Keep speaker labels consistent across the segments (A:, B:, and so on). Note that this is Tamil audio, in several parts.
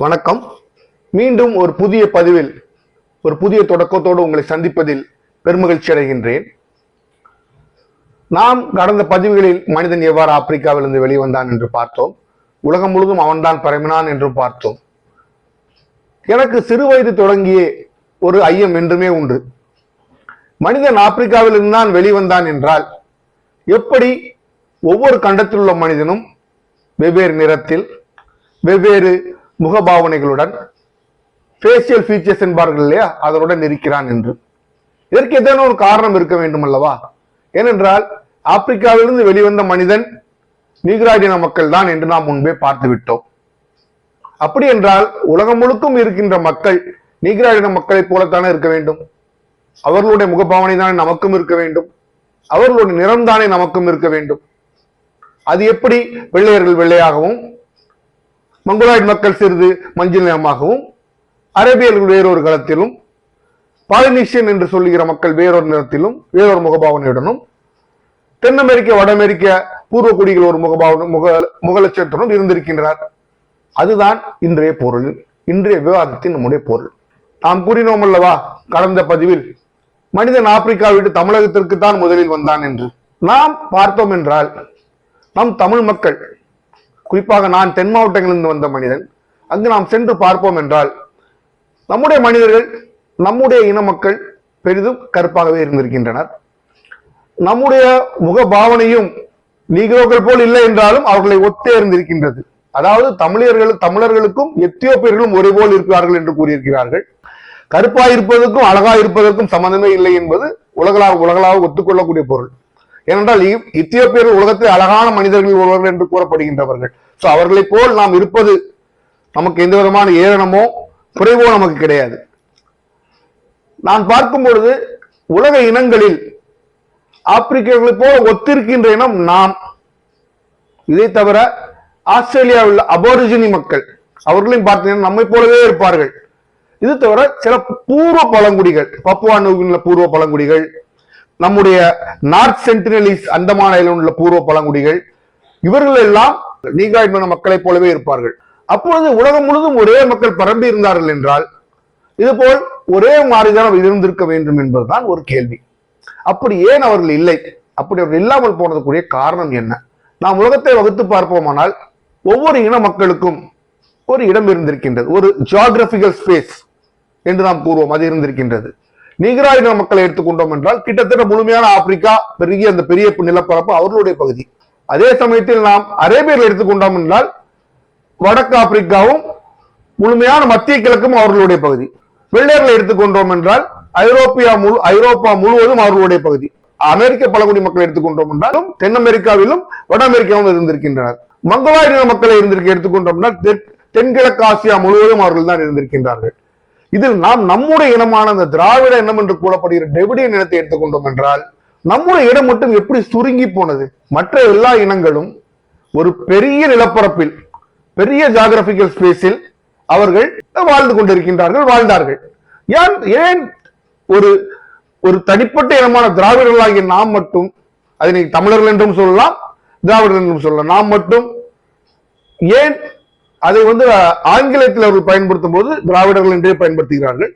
A: வணக்கம். மீண்டும் ஒரு புதிய பதிவில் ஒரு புதிய தொடக்கத்தோடு உங்களை சந்திப்பதில் பெருமகிழ்ச்சி அடைகின்றேன். நாம் கடந்த பதிவுகளில் மனிதன் எவ்வாறு ஆப்பிரிக்காவிலிருந்து வெளிவந்தான் என்று பார்த்தோம். உலகம் முழுதும் அவன்தான் பரவினான் என்று பார்த்தோம். எனக்கு சிறு வயது தொடங்கிய ஒரு ஐயம் என்றுமே உண்டு. மனிதன் ஆப்பிரிக்காவிலிருந்து தான் வெளிவந்தான் என்றால் எப்படி ஒவ்வொரு கண்டத்தில் உள்ள மனிதனும் வெவ்வேறு நிறத்தில் வெவ்வேறு முகபாவனைகளுடன் ஃபேஷியல் ஃபீச்சர்ஸ் என்பார்கள் இல்லையா? அதனுடன் இருக்கிறான் என்று. இதற்கு ஏதேனும் ஒரு காரணம் இருக்க வேண்டும் அல்லவா ஏனென்றால் ஆப்பிரிக்காவிலிருந்து வெளிவந்த மனிதன் நீக்ராய்டின மக்கள் தான் என்று நாம் முன்பே பார்த்து விட்டோம் அப்படி என்றால் உலகம் முழுக்கும் இருக்கின்ற மக்கள் நீக்ராய்டின மக்களைப் போலத்தானே இருக்க வேண்டும். அவர்களுடைய முகபாவனை தானே நமக்கும் இருக்க வேண்டும். அவர்களுடைய நிறம் தானே நமக்கும் இருக்க வேண்டும். அது எப்படி வெள்ளையர்கள் வெள்ளையாகவும் மங்கோலாய்டு மக்கள் சிறிது மஞ்சள் நிறமாகவும் அரேபியர்கள் வேறொரு களத்திலும் பாலினீஷியன் என்று சொல்லுகிற மக்கள் வேறொரு நிறத்திலும் வேறொரு முகபாவனையுடனும் தென் அமெரிக்க வட அமெரிக்க பூர்வ குடிகள் ஒரு முகபாவனை முக முகலட்சத்துடன் இருந்திருக்கின்றனர் அதுதான் இன்றைய பொருள். இன்றைய விவாதத்தின் நம்முடைய பொருள். நாம் கூறினோம் அல்லவா கடந்த பதிவில் மனிதன் ஆப்பிரிக்கா விட்டு தமிழகத்திற்கு தான் முதலில் வந்தான் என்று. நாம் பார்த்தோம் என்றால் நம் தமிழ் மக்கள் குறிப்பாக நான் தென் மாவட்டங்களிலிருந்து வந்த மனிதன் அங்கு நாம் சென்று பார்ப்போம் என்றால் நம்முடைய மனிதர்கள் நம்முடைய இன மக்கள் பெரிதும் கருப்பாகவே இருந்திருக்கின்றனர். நம்முடைய முக பாவனையும் நீக்ரோக்கள் போல் இல்லை என்றாலும் அவர்களை ஒத்தே இருந்திருக்கின்றது. அதாவது தமிழர்கள் தமிழர்களுக்கும் எத்தியோப்பியர்களும் ஒரேபோல் இருக்கிறார்கள் என்று கூறியிருக்கிறார்கள். கருப்பாய் இருப்பதற்கும் அழகா இருப்பதற்கும் சம்பந்தமே இல்லை என்பது உலகளாக உலகளாக ஒத்துக்கொள்ளக்கூடிய பொருள். ஏனென்றால் இத்தியோப்பியர்கள் உலகத்தில் அழகான மனிதர்கள் ஒருவர்கள் என்று கூறப்படுகின்றவர்கள். சோ அவர்களை போல் நாம் இருப்பது நமக்கு எந்த விதமான ஏளனமோ குறைவோ நமக்கு கிடையாது. நான் பார்க்கும் பொழுது உலக இனங்களில் ஆப்பிரிக்கர்களைப் போல ஒத்திருக்கின்ற இனம் நாம். இதை தவிர ஆஸ்திரேலியாவில் அபோரிஜினி மக்கள் அவர்களையும் பார்த்தீங்கன்னா நம்மை போலவே இருப்பார்கள். இது தவிர சில பூர்வ பழங்குடிகள் பப்புவா நியூகினில பூர்வ பழங்குடிகள் நம்முடைய நார்த் சென்டினலிஸ் அந்தமான உள்ள பூர்வ பழங்குடிகள் இவர்கள் எல்லாம் நீகாய்ட் மக்களைப் போலவே இருப்பார்கள். அப்பொழுது உலகம் முழுதும் ஒரே மக்கள் பரம்பி இருந்தார்கள் என்றால் இதுபோல் ஒரே மாதிரிதான் இருந்திருக்க வேண்டும் என்பதுதான் ஒரு கேள்வி. அப்படி ஏன் அவர்கள் இல்லை? அப்படி அவர்கள் இல்லாமல் போனதுக்குரிய காரணம் என்ன? நாம் உலகத்தை வகுத்து பார்ப்போமானால் ஒவ்வொரு இன மக்களுக்கும் ஒரு இடம் இருந்திருக்கின்றது. ஒரு ஜியாகிரபிக்கல் ஸ்பேஸ் என்று நாம் கூறுவோம். அது இருந்திருக்கின்றது. நீகராயின மக்களை எடுத்துக்கொண்டோம் என்றால் கிட்டத்தட்ட முழுமையான ஆப்பிரிக்கா பெரிய அந்த பெரிய நிலப்பரப்பு அவர்களுடைய பகுதி. அதே சமயத்தில் நாம் அரேபியர்கள் எடுத்துக்கொண்டோம் என்றால் வடக்கு ஆப்பிரிக்காவும் முழுமையான மத்திய கிழக்கும் அவர்களுடைய பகுதி. வெள்ளையர்களை எடுத்துக்கொண்டோம் என்றால் ஐரோப்பியா முழு ஐரோப்பா முழுவதும் அவர்களுடைய பகுதி. அமெரிக்க பழங்குடி மக்களை எடுத்துக்கொண்டோம் என்றாலும் தென் அமெரிக்காவிலும் வட அமெரிக்காவும் இருந்திருக்கின்றனர். மங்கோலாயின மக்களை இருந்திருக்க எடுத்துக்கொண்டோம்னா தென்கிழக்கு ஆசியா முழுவதும் அவர்கள் தான் இருந்திருக்கின்றார்கள். இதில் நாம் நம்முடைய இனமான அந்த திராவிட இனம் என்று கூறப்படுகிற டெபிடியன் இனத்தை எடுத்துக்கொண்டோம் என்றால் நம்முடைய இடம் மட்டும் எப்படி சுருங்கி போனது? மற்ற எல்லா இனங்களும் ஒரு பெரிய நிலப்பரப்பில் பெரிய ஜாகிரபிக்கல் ஸ்பேஸில் அவர்கள் வாழ்ந்து கொண்டிருக்கின்றார்கள் வாழ்ந்தார்கள். ஏன் ஏன் ஒரு ஒரு தனிப்பட்ட இனமான திராவிடர்களாகிய நாம் மட்டும் அதை தமிழர்கள் என்றும் சொல்லலாம் திராவிடர்கள் என்றும் சொல்லலாம் நாம் மட்டும் ஏன் அதை வந்து ஆங்கிலத்தில் அவர்கள் பயன்படுத்தும் போது திராவிடர்கள் என்றே பயன்படுத்துகிறார்கள்.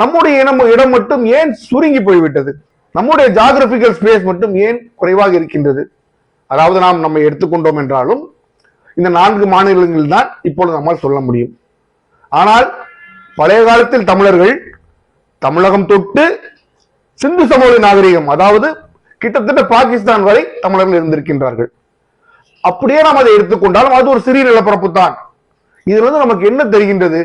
A: நம்முடைய இனம் இடம் மட்டும் ஏன் சுருங்கி போய்விட்டது? நம்முடைய ஜாகிரபிக்கல் ஸ்பேஸ் மட்டும் ஏன் குறைவாக இருக்கின்றது? அதாவது நாம் நம்மை எடுத்துக்கொண்டோம் என்றாலும் இந்த நான்கு மாநிலங்கள் தான் இப்பொழுது நம்மால் சொல்ல முடியும். ஆனால் பழைய காலத்தில் தமிழர்கள் தமிழகம் தொட்டு சிந்து சமூக நாகரிகம் அதாவது கிட்டத்தட்ட பாகிஸ்தான் வரை தமிழர்கள் இருந்திருக்கின்றார்கள். அப்படியே நாம் அதை எடுத்துக்கொண்டாலும் அது ஒரு சிறிய நிலப்பரப்பு தான். இதுல இருந்து நமக்கு என்ன தெரிகின்றது?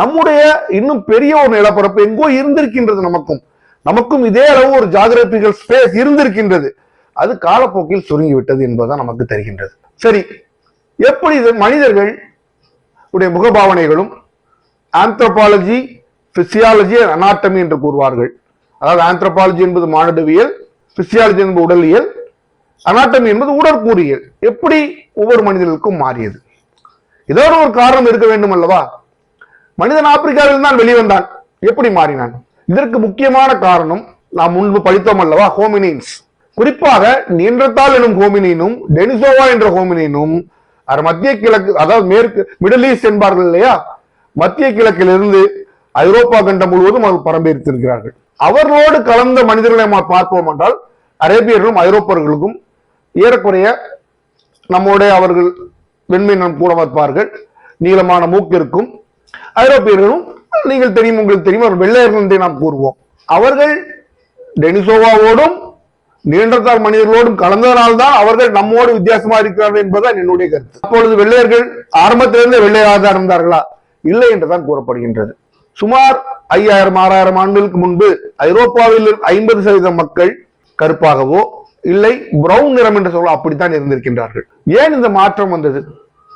A: நம்முடைய இன்னும் பெரிய ஒரு நிலப்பரப்பு எங்கோ இருந்திருக்கின்றது நமக்கும். நமக்கும் இதே அளவு ஒரு ஜாகிரபிக்கல் ஸ்பேஸ் இருந்திருக்கின்றது. அது காலப்போக்கில் சுருங்கி விட்டது என்பதுதான் நமக்கு தெரிகின்றது. சரி எப்படி இது மனிதர்கள் உடைய முகபாவனைகளும் ஆந்த்ரோபாலஜி பிசியாலஜி அனாட்டமி என்று கூறுவார்கள். அதாவது ஆந்த்ரோபாலஜி என்பது மானுடவியல் பிசியாலஜி என்பது உடலியல் அனாட்டமி என்பது உடற்கூறியல். எப்படி ஒவ்வொரு மனிதர்களுக்கும் மாறியது? ஏதோ ஒரு காரணம் இருக்க வேண்டும் அல்லவா? மனிதன் ஆப்பிரிக்காவில் தான் வெளிவந்தான் எப்படி மாறினான்? இதற்கு முக்கியமான காரணம் நாம் முன்பு படித்தோம் அல்லவா ஹோமினின்ஸ். குறிப்பாக நின்றத்தால் எனும் ஹோமினினும் டெனிசோவா என்ற ஹோமினினும் மத்திய கிழக்கு அதாவது மேற்கு மிடில் ஈஸ்ட் என்பார்கள் இல்லையா? மத்திய கிழக்கிலிருந்து ஐரோப்பா கண்டம் முழுவதும் அவர் பரம்பெடுத்திருக்கிறார்கள் அவர்களோடு கலந்த மனிதர்களை நாம் பார்ப்போம் என்றால் அரேபியர்களும் ஐரோப்பர்களுக்கும் ஏறக்குறைய நம்முடைய அவர்கள் வெண்மை கூட வைப்பார்கள் நீளமான மூக்கு இருக்கும். ஐரோப்பியர்களும் நீங்கள் தெரியும் உங்களுக்கு தெரியும் அவர் வெள்ளையர்கள் என்றே நாம் கூறுவோம். அவர்கள் டெனிசோவாவோடும் நீண்டத்தார் மனிதர்களோடும் கலந்ததனால்தான் அவர்கள் நம்மோடு வித்தியாசமா இருக்கிறார்கள் என்பதுதான் என்னுடைய கருத்து. அப்பொழுது வெள்ளையர்கள் ஆரம்பத்திலிருந்தே வெள்ளையாக இருந்தார்களா? இல்லை என்றுதான் கூறப்படுகின்றது. சுமார் ஐயாயிரம் ஆறாயிரம் ஆண்டுகளுக்கு முன்பு ஐரோப்பாவில் ஐம்பது சதவீத மக்கள் கருப்பாகவோ இல்லை பிரவுன் நிறம் என்று சொல்ல அப்படித்தான் இருந்திருக்கின்றார்கள். ஏன் இந்த மாற்றம் வந்தது?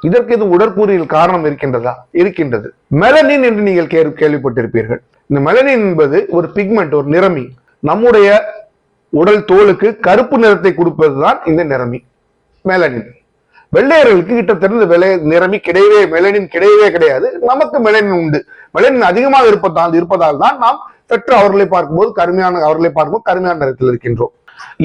A: இதற்கு இது உடற்கூறியல் காரணம் இருக்கின்றதா? இருக்கின்றது. மெலனின் என்று நீங்கள் கேள்வி- கேள்விப்பட்டிருப்பீர்கள். இந்த மெலனின் என்பது ஒரு பிக்மெண்ட் ஒரு நிறமி. நம்முடைய உடல் தோலுக்கு கருப்பு நிறத்தை கொடுப்பதுதான் இந்த நிறமி மெலனின் வெள்ளையர்களுக்கு கிட்டத்தட்ட இந்த வெள்ளை நிறமி கிடையவே மெலனின் கிடையவே கிடையாது. நமக்கு மெலனின் உண்டு. மெலனின் அதிகமாக இருப்பதால் இருப்பதால் தான் நாம் சற்று அவர்களை பார்க்கும்போது கருமையான அவர்களை பார்க்கும்போது கருமையான நிறத்தில் இருக்கின்றோம்.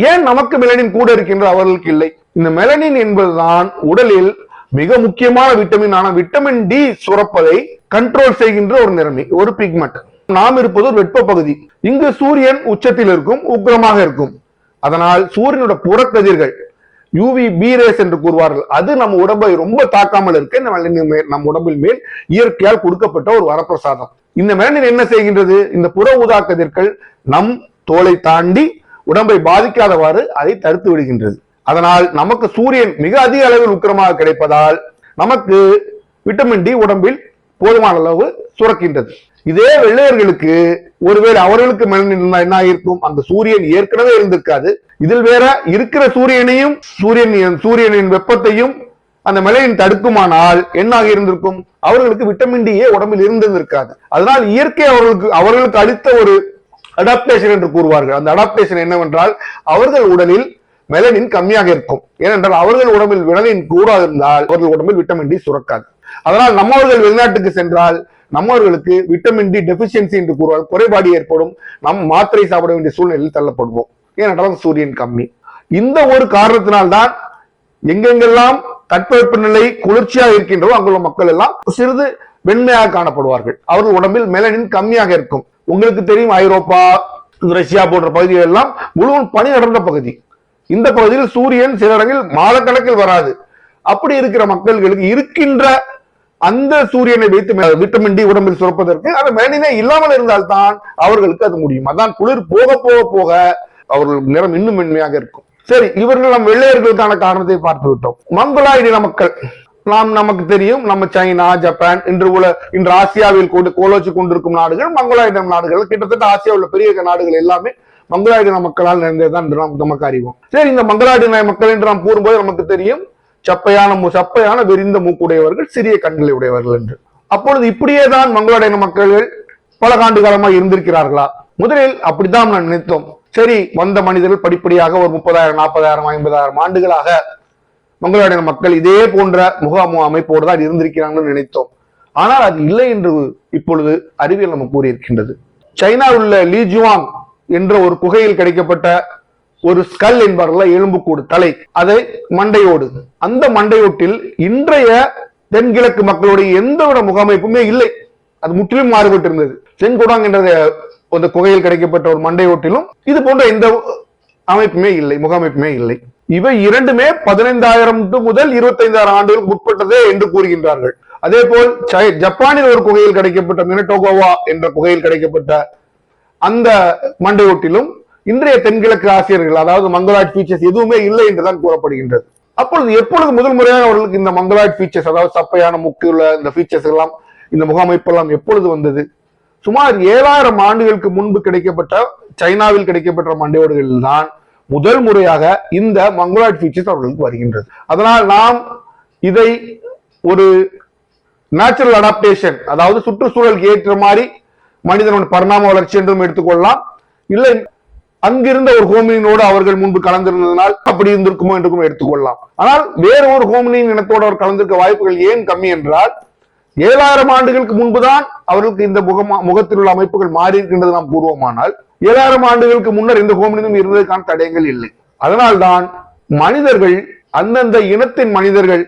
A: ஏன் நமக்கு மெலனின் கூட இருக்கின்ற அவர்களுக்கு இல்லை? இந்த மெலனின் என்பதுதான் உடலில் மிக முக்கியமான விட்டமின் ஆன விட்டமின் டி சுரப்பதை கண்ட்ரோல் செய்கின்ற ஒரு நிறமி ஒரு பிக்மெண்ட் நாம் இருப்பது ஒரு வெப்ப பகுதி. இங்கு சூரியன் உச்சத்தில் இருக்கும் உக்கிரமாக இருக்கும். அதனால் சூரியனோட புறக்கதிர்கள் யூவி பி ரேஸ் என்று கூறுவார்கள். அது நம்ம உடம்பை ரொம்ப தாக்காமல் இருக்க இந்த மெலனின் மேல் நம் உடம்பில் மேல் இயற்கையால் கொடுக்கப்பட்ட ஒரு வரப்பிரசாதம். இந்த மெலனின் என்ன செய்கின்றது? இந்த புற ஊதா கதிர்கள் நம் தோலை தாண்டி உடம்பை பாதிக்காதவாறு அதை தடுத்து விடுகின்றது. அதனால் நமக்கு சூரியன் மிக அதிக அளவில் உக்கிரமாக கிடைப்பதால் நமக்கு விட்டமின் டி உடம்பில் போதுமான அளவு சுரக்கின்றது. இதே வெள்ளையர்களுக்கு ஒருவேளை அவர்களுக்கு மெலனின் என்ன இருக்கும் அந்த சூரியன் ஏற்கனவே இருந்திருக்காது. இதில் வேற இருக்கிற சூரியனையும் சூரியன் சூரியனின் வெப்பத்தையும் அந்த மலையின் தடுக்குமானால் என்ன இருந்திருக்கும் அவர்களுக்கு விட்டமின் டி உடம்பில் இருந்திருக்காது அதனால் இயற்கை அவர்களுக்கு அவர்களுக்கு அளித்த ஒரு அடாப்டேஷன் என்று கூறுவார்கள். அந்த அடாப்டேஷன் என்னவென்றால் அவர்கள் உடலில் மெலனின் கம்மியாக இருக்கும். ஏனென்றால் அவர்கள் உடம்பில் மெலனின் கூட இருந்தால் அவர்கள் உடம்பில் விட்டமின் டி சுரக்காது. அதனால் நம்மவர்கள் வெளிநாட்டுக்கு சென்றால் நம்மவர்களுக்கு விட்டமின் டி டெபிஷியன்சி என்று கூறுவார் குறைபாடு ஏற்படும். நம் மாத்திரை சாப்பிட வேண்டிய சூழ்நிலையில் தள்ளப்படுவோம். ஏனென்றால் சூரியன் கம்மி. இந்த ஒரு காரணத்தினால்தான் எங்கெங்கெல்லாம் தட்பவெப்பநிலை குளிர்ச்சியாக இருக்கின்றோ அங்குள்ள மக்கள் எல்லாம் சிறிது வெண்மையாக காணப்படுவார்கள். அவர்கள் உடம்பில் மெலனின் கம்மியாக இருக்கும். உங்களுக்கு தெரியும் ஐரோப்பா ரஷ்யா போன்ற பகுதிகள் எல்லாம் முழுவதும் பனி அடர்ந்த பகுதி. இந்த பகுதியில் சூரியன் சில இடங்களில் மாதக்கணக்கில் வராது. அப்படி இருக்கிற மக்களுக்கு இருக்கின்ற அந்த சூரியனை வைத்து விட்டமின் டி உடம்பில் சுரப்பதற்கு அந்த மேலினே இல்லாமல் இருந்தால்தான் அவர்களுக்கு அது முடியும். அதான் குளிர் போக போக போக அவர்கள் நிறம் இன்னும் மென்மையாக இருக்கும். சரி இவர்கள் நம் வெள்ளையர்களுக்கான காரணத்தை பார்த்து விட்டோம் மங்களாயின மக்கள். நாம் நமக்கு தெரியும் நம்ம சைனா ஜப்பான் இன்று உள்ள இன்று ஆசியாவில் கொண்டு கோலோச்சு கொண்டிருக்கும் நாடுகள் மங்களாயின நாடுகள் கிட்டத்தட்ட ஆசியாவில் உள்ள பெரிய நாடுகள் எல்லாமே மங்களாயின மக்களால் நிறைந்ததுதான் நாம் நமக்கு அறிவோம். சரி இந்த மங்களாயின மக்கள் என்று நாம் கூறும்போது நமக்கு தெரியும் சப்பையான சப்பையான விரிந்த மூக்குடையவர்கள் சிறிய கண்களை உடையவர்கள் என்று. அப்பொழுது இப்படியே தான் மங்களாயின மக்கள்கள் பல ஆண்டு காலமாக இருந்திருக்கிறார்களா? முதலில் அப்படித்தான் நான் நினைத்தோம். சரி வந்த மனிதர்கள் படிப்படியாக ஒரு முப்பதாயிரம் நாற்பதாயிரம் ஐம்பதாயிரம் ஆண்டுகளாக மங்களாயின மக்கள் இதே போன்ற முகாமு அமைப்போடு தான் இருந்திருக்கிறாங்கன்னு நினைத்தோம். ஆனால் அது இல்லை என்று இப்பொழுது அறிவியல் நம்ம கூறியிருக்கின்றது. சைனாவில் உள்ள லீஜுவாங் என்ற ஒரு குகையில் கிடைக்கப்பட்ட ஒரு ஸ்கல் என்பார்கள் எலும்புக்கூடு தலை அதை மண்டையோடு. அந்த மண்டையோட்டில் இன்றைய தென்கிழக்கு மக்களுடைய எந்த வித முகாமைப்புமே இல்லை. அது முற்றிலும் மாறுபட்டிருந்தது. செங்குடாங் என்ற அந்த குகையில் கிடைக்கப்பட்ட ஒரு மண்டையோட்டிலும் இது போன்ற எந்த அமைப்புமே இல்லை முகாமைப்புமே இல்லை. இவை இரண்டுமே பதினைந்தாயிரம் முதல் இருபத்தைந்தாயிரம் ஆண்டுகளுக்கு உட்பட்டதே என்று கூறுகின்றார்கள். அதே போல் ஜப்பானில் ஒரு குகையில் கிடைக்கப்பட்ட மினட்டோகோவா என்ற குகையில் கிடைக்கப்பட்ட அந்த மண்டையோட்டிலும் இன்றைய தென்கிழக்கு ஆசிரியர்கள் அதாவது மங்களாய்ட் ஃபீச்சர்ஸ் எதுவுமே இல்லை என்றுதான் கூறப்படுகின்றது. அப்பொழுது எப்பொழுது முதல் முறையாக அவர்களுக்கு இந்த மங்களாய்ட் ஃபீச்சர்ஸ் அதாவது சப்பையான முக்கியுள்ள உள்ள இந்த ஃபீச்சர்ஸ் எல்லாம் இந்த முகாமைப்பு எல்லாம் எப்பொழுது வந்தது? சுமார் ஏழாயிரம் ஆண்டுகளுக்கு முன்பு கிடைக்கப்பட்ட சைனாவில் கிடைக்கப்பட்ட மண்டையோடுகளில் தான் முதல் முறையாக இந்த மங்கோலாய்ட் ஃபீச்சர்ஸ் அவர்களுக்கு வருகின்றது. அதனால் நாம் இதை ஒரு நேச்சுரல் அடாப்டேஷன் அதாவது சுற்றுச்சூழலுக்கு ஏற்ற மாதிரி மனிதனோட பரிணாம வளர்ச்சி என்றும் எடுத்துக்கொள்ளலாம். இல்லை அங்கிருந்த ஒரு ஹோமினினோடு அவர்கள் முன்பு கலந்திருந்ததனால் அப்படி இருந்திருக்குமோ என்றும் எடுத்துக்கொள்ளலாம். ஆனால் வேற ஒரு ஹோமினின் இனத்தோடு அவர் கலந்திருக்க வாய்ப்புகள் ஏன் கம்மி என்றால் ஏழாயிரம் ஆண்டுகளுக்கு முன்புதான் அவர்களுக்கு இந்த முகமா முகத்தில் உள்ள அமைப்புகள் மாறி இருக்கின்றது நாம் கூறுவோமானால் ஏழாயிரம் ஆண்டுகளுக்கு முன்னர் இந்த ஹோமினிதம் இருந்ததற்கான தடயங்கள் இல்லை. அதனால்தான் மனிதர்கள் அந்தந்த இனத்தின் மனிதர்கள்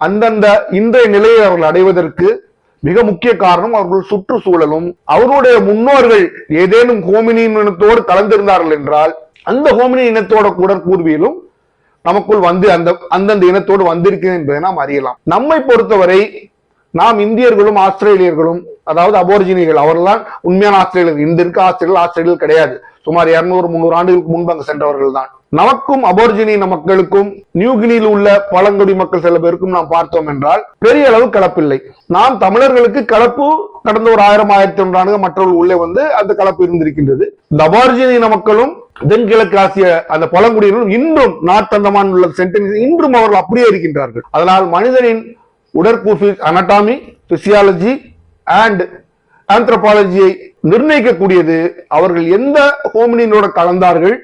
A: அந்தந்த இன்றைய நிலையை அவர்கள் அடைவதற்கு மிக முக்கிய காரணம் அவர்கள் சுற்றுச்சூழலும் அவருடைய முன்னோர்கள் ஏதேனும் ஹோமினி இனத்தோடு கலந்திருந்தார்கள் என்றால் அந்த ஹோமினி இனத்தோட கூட கூர்வியிலும் நமக்குள் வந்து அந்த அந்தந்த இனத்தோடு வந்திருக்கிறது என்பதை நாம் அறியலாம். நம்மை பொறுத்தவரை நாம் இந்தியர்களும் ஆஸ்திரேலியர்களும் அதாவது அபோர்ஜினிகள் அவர்கள்தான் உண்மையான ஆஸ்திரேலியர்கள். இந்த இருக்க ஆஸ்திரேலியர்கள் ஆஸ்திரேலியர்கள் கிடையாது. சுமார் இருநூறு முந்நூறு ஆண்டுகளுக்கு முன்பு அங்கு சென்றவர்கள் தான். நமக்கும் அபோர்ஜினி மக்களுக்கும் நியூகினியில் உள்ள பழங்குடி மக்கள் சில பேருக்கும் நாம் பார்த்தோம் என்றால் பெரிய அளவு கலப்பில்லை. நாம் தமிழர்களுக்கு கலப்பு கடந்த ஒரு ஆயிரம் ஆயிரத்தி ஒன்றாண்டுகள் மற்றவர்கள் உள்ளே வந்து அந்த கலப்பு இருந்திருக்கின்றது. இந்த அபார்ஜினி மக்களும் தென்கிழக்கு ஆசிய அந்த பழங்குடியினரும் இன்றும் நார்த் அந்தமான் உள்ள சென்டென்ஸ் இன்றும் அவர்கள் அப்படியே இருக்கின்றார்கள். அதனால் மனிதனின் உடற்கூசி அனட்டாமி பிசியாலஜி அண்ட் ஆந்த்ரபாலஜியை நிர்ணயிக்கக்கூடியது. அவர்கள் எந்த ஹோமினினோட கலந்தார்கள்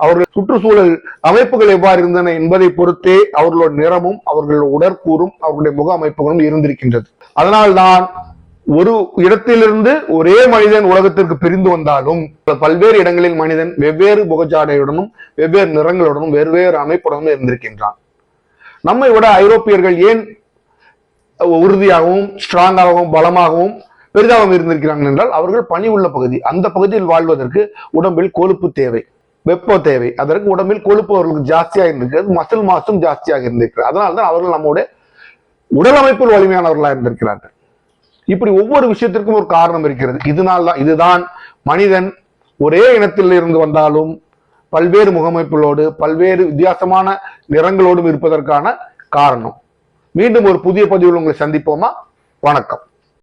A: அவர்கள் சுற்றுச்சூழல் அமைப்புகள் எவ்வாறு இருந்தன என்பதை பொறுத்தே அவர்களோட நிறமும் அவர்களோட உடற்கூறும் அவர்களுடைய முக அமைப்புகளும் இருந்திருக்கின்றது. அதனால்தான் ஒரு இடத்திலிருந்து ஒரே மனிதன் உலகத்திற்கு பிரிந்து வந்தாலும் பல்வேறு இடங்களில் மனிதன் வெவ்வேறு முகஜாடையுடனும் வெவ்வேறு நிறங்களுடனும் வெவ்வேறு அமைப்புடனும் இருந்திருக்கின்றான். நம்மை விட ஐரோப்பியர்கள் ஏன் உறுதியாகவும் ஸ்ட்ராங்காகவும் பலமாகவும் பெரிதாகவும் இருந்திருக்கிறார்கள் என்றால் அவர்கள் பனி உள்ள பகுதி அந்த பகுதியில் வாழ்வதற்கு உடம்பில் கொழுப்பு தேவை வெப்ப தேவை. அதற்கு உடம்பில் கொழுப்பு அவர்களுக்கு ஜாஸ்தியாக இருந்திருக்கிறது மசில் மாசும் ஜாஸ்தியாக இருந்திருக்கிறது. அதனால தான் அவர்கள் நம்முடைய உடல் அமைப்பில் வலிமையானவர்களாக இருந்திருக்கிறார்கள். இப்படி ஒவ்வொரு விஷயத்திற்கும் ஒரு காரணம் இருக்கிறது. இதனால் தான் இதுதான் மனிதன் ஒரே இனத்தில் இருந்து வந்தாலும் பல்வேறு முகமைப்புகளோடு பல்வேறு வித்தியாசமான நிறங்களோடும் இருப்பதற்கான காரணம். மீண்டும் ஒரு புதிய பதிவில் உங்களை சந்திப்போமா? வணக்கம்.